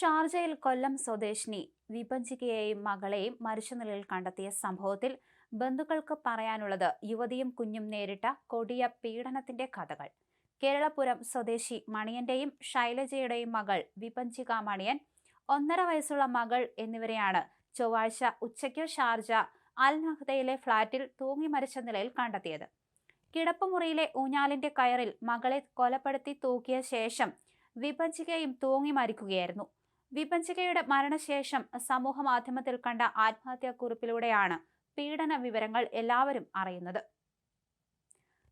ഷാർജയിൽ കൊല്ലം സ്വദേശിനി വിഭജികയെയും മകളെയും മരിച്ച നിലയിൽ കണ്ടെത്തിയ സംഭവത്തിൽ ബന്ധുക്കൾക്ക് പറയാനുള്ളത് യുവതിയും കുഞ്ഞും നേരിട്ട കൊടിയ പീഡനത്തിന്റെ കഥകൾ. കേരളപുരം സ്വദേശി മണിയന്റെയും ശൈലജയുടെയും മകൾ വിപഞ്ചിക മണിയൻ ഒന്നര വയസ്സുള്ള മകൾ എന്നിവരെയാണ് ചൊവ്വാഴ്ച ഉച്ചയ്ക്ക് ഷാർജ അൽ നഹ്ദയിലെ ഫ്ളാറ്റിൽ തൂങ്ങി മരിച്ച നിലയിൽ കണ്ടെത്തിയത്. കിടപ്പുമുറിയിലെ ഊഞ്ഞാലിന്റെ കയറിൽ മകളെ കൊലപ്പെടുത്തി തൂക്കിയ ശേഷം വിഭജികയും തൂങ്ങി മരിക്കുകയായിരുന്നു. വിഭജികയുടെ മരണശേഷം സമൂഹ മാധ്യമത്തിൽ കണ്ട ആത്മഹത്യാക്കുറിപ്പിലൂടെയാണ് പീഡന വിവരങ്ങൾ എല്ലാവരും അറിയുന്നത്.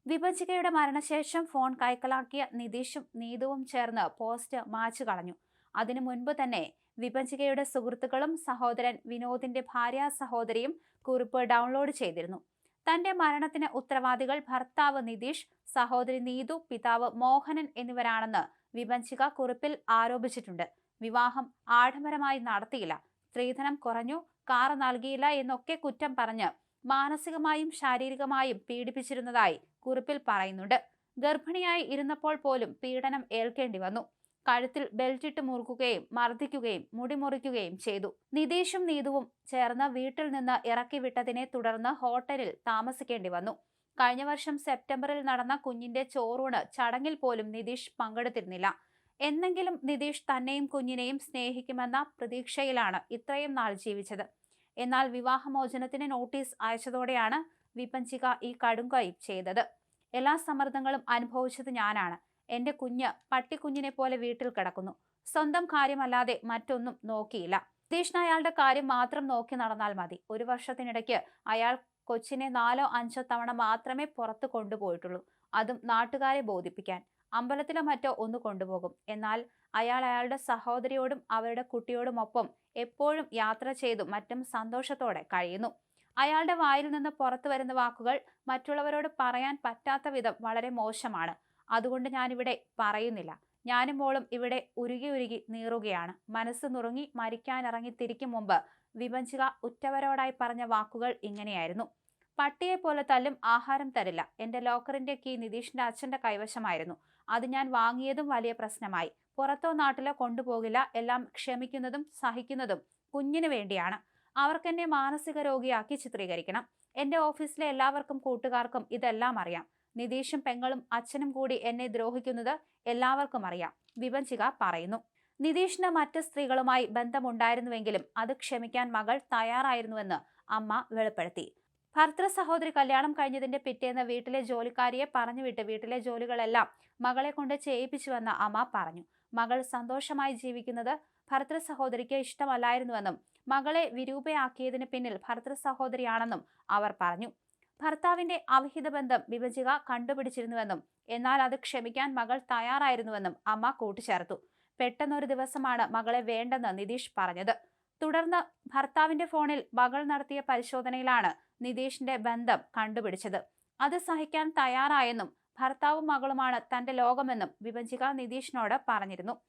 വിഭജികയുടെ മരണശേഷം ഫോൺ കൈക്കലാക്കിയ നിതീഷും നീതുവും ചേർന്ന് പോസ്റ്റ് മാച്ചു കളഞ്ഞു. അതിനു മുൻപ് തന്നെ വിഭജികയുടെ സുഹൃത്തുക്കളും സഹോദരൻ വിനോദിന്റെ ഭാര്യ സഹോദരിയും കുറിപ്പ് ഡൗൺലോഡ് ചെയ്തിരുന്നു. തന്റെ മരണത്തിന് ഉത്തരവാദികൾ ഭർത്താവ് നിതീഷ് സഹോദരി നീതു പിതാവ് മോഹനൻ എന്നിവരാണെന്ന് വിഭജിക കുറിപ്പിൽ ആരോപിച്ചിട്ടുണ്ട്. വിവാഹം ആഡംബരമായി നടത്തിയില്ല. സ്ത്രീധനം കുറഞ്ഞു കാറ് നൽകിയില്ല എന്നൊക്കെ കുറ്റം പറഞ്ഞ് മാനസികമായും ശാരീരികമായും പീഡിപ്പിച്ചിരുന്നതായി കുറിപ്പിൽ പറയുന്നുണ്ട്. ഗർഭിണിയായി ഇരുന്നപ്പോൾ പോലും പീഡനം ഏൽക്കേണ്ടി വന്നു. കഴുത്തിൽ ബെൽറ്റിട്ട് മുറുക്കുകയും മർദ്ദിക്കുകയും മുടിമുറിക്കുകയും ചെയ്തു. നിതീഷും നീതുവും ചേർന്ന് വീട്ടിൽ നിന്ന് ഇറക്കിവിട്ടതിനെ തുടർന്ന് ഹോട്ടലിൽ താമസിക്കേണ്ടി വന്നു. കഴിഞ്ഞ വർഷം സെപ്റ്റംബറിൽ നടന്ന കുഞ്ഞിന്റെ ചോറൂണ് ചടങ്ങിൽ പോലും നിതീഷ് പങ്കെടുത്തിരുന്നില്ല. എന്നെങ്കിലും നിതീഷ് തന്നെയും കുഞ്ഞിനെയും സ്നേഹിക്കുമെന്ന പ്രതീക്ഷയിലാണ് ഇത്രയും നാൾ ജീവിച്ചത്. എന്നാൽ വിവാഹമോചനത്തിന് നോട്ടീസ് അയച്ചതോടെയാണ് വിപഞ്ചിക ഈ കടുംകൈ ചെയ്തത്. എല്ലാ സമ്മർദ്ദങ്ങളും അനുഭവിച്ചത് ഞാനാണ്. എന്റെ കുഞ്ഞ് പട്ടിക്കുഞ്ഞിനെ പോലെ വീട്ടിൽ കിടക്കുന്നു. സ്വന്തം കാര്യമല്ലാതെ മറ്റൊന്നും നോക്കിയില്ല. നിതീഷിന് അയാളുടെ കാര്യം മാത്രം നോക്കി നടന്നാൽ മതി. ഒരു വർഷത്തിനിടയ്ക്ക് അയാൾ കൊച്ചിനെ നാലോ അഞ്ചോ തവണ മാത്രമേ പുറത്ത് കൊണ്ടുപോയിട്ടുള്ളൂ. അതും നാട്ടുകാരെ ബോധിപ്പിക്കാൻ. അമ്പലത്തിലോ മറ്റോ ഒന്ന് കൊണ്ടുപോകും. എന്നാൽ അയാൾ അയാളുടെ സഹോദരിയോടും അവരുടെ കുട്ടിയോടുമൊപ്പം എപ്പോഴും യാത്ര ചെയ്തു മറ്റും സന്തോഷത്തോടെ കഴിയുന്നു. അയാളുടെ വായിൽ നിന്ന് പുറത്തു വരുന്ന വാക്കുകൾ മറ്റുള്ളവരോട് പറയാൻ പറ്റാത്ത വിധം വളരെ മോശമാണ്. അതുകൊണ്ട് ഞാനിവിടെ പറയുന്നില്ല. ഞാനും മോളും ഇവിടെ ഉരുകി ഉരുകി നീറുകയാണ്. മനസ്സ് നുറുങ്ങി മരിക്കാനിറങ്ങി തിരിക്കും മുമ്പ് വിഭജിക ഉറ്റവരോടായി പറഞ്ഞ വാക്കുകൾ ഇങ്ങനെയായിരുന്നു. പട്ടിയെ പോലെ തല്ലും ആഹാരം തരില്ല. എന്റെ ലോക്കറിന്റെ കീ നിതീഷിന്റെ അച്ഛന്റെ കൈവശമായിരുന്നു. അത് ഞാൻ വാങ്ങിയതും വലിയ പ്രശ്നമായി. പുറത്തോ നാട്ടിലോ കൊണ്ടുപോകില്ല. എല്ലാം ക്ഷമിക്കുന്നതും സഹിക്കുന്നതും കുഞ്ഞിനു വേണ്ടിയാണ്. അവർക്കെന്നെ മാനസിക രോഗിയാക്കി ചിത്രീകരിക്കണം. എന്റെ ഓഫീസിലെ എല്ലാവർക്കും കൂട്ടുകാർക്കും ഇതെല്ലാം അറിയാം. നിതീഷും പെങ്ങളും അച്ഛനും കൂടി എന്നെ ദ്രോഹിക്കുന്നത് എല്ലാവർക്കും അറിയാം. വിഭജിക പറയുന്നു. നിതീഷിന് മറ്റ് സ്ത്രീകളുമായി ബന്ധമുണ്ടായിരുന്നുവെങ്കിലും അത് ക്ഷമിക്കാൻ മകൾ തയ്യാറായിരുന്നുവെന്ന് അമ്മ വെളിപ്പെടുത്തി. ഭർത്തൃ സഹോദരി കല്യാണം കഴിഞ്ഞതിന്റെ പിറ്റേന്ന് വീട്ടിലെ ജോലിക്കാരിയെ പറഞ്ഞുവിട്ട് വീട്ടിലെ ജോലികളെല്ലാം മകളെ കൊണ്ട് ചെയ്യിപ്പിച്ചുവെന്ന് അമ്മ പറഞ്ഞു. മകൾ സന്തോഷമായി ജീവിക്കുന്നത് ഭർത്തൃ സഹോദരിക്ക് ഇഷ്ടമല്ലായിരുന്നുവെന്നും മകളെ വിരൂപയാക്കിയതിന് പിന്നിൽ ഭർത്തൃ സഹോദരിയാണെന്നും അവർ പറഞ്ഞു. ഭർത്താവിന്റെ അവിഹിത ബന്ധം വിഭജിക കണ്ടുപിടിച്ചിരുന്നുവെന്നും എന്നാൽ അത് ക്ഷമിക്കാൻ മകൾ തയ്യാറായിരുന്നുവെന്നും അമ്മ കൂട്ടിച്ചേർത്തു. പെട്ടെന്നൊരു ദിവസമാണ് മകളെ വേണ്ടെന്ന് നിതീഷ് പറഞ്ഞത്. തുടർന്ന് ഭർത്താവിന്റെ ഫോണിൽ മകൾ നടത്തിയ പരിശോധനയിലാണ് നിതീഷിന്റെ ബന്ധം കണ്ടുപിടിച്ചത്. അത് സഹിക്കാൻ തയ്യാറായെന്നും ഭർത്താവും മകളുമാണ് തന്റെ ലോകമെന്നും വിഭജിക നിതീഷിനോട് പറഞ്ഞിരുന്നു.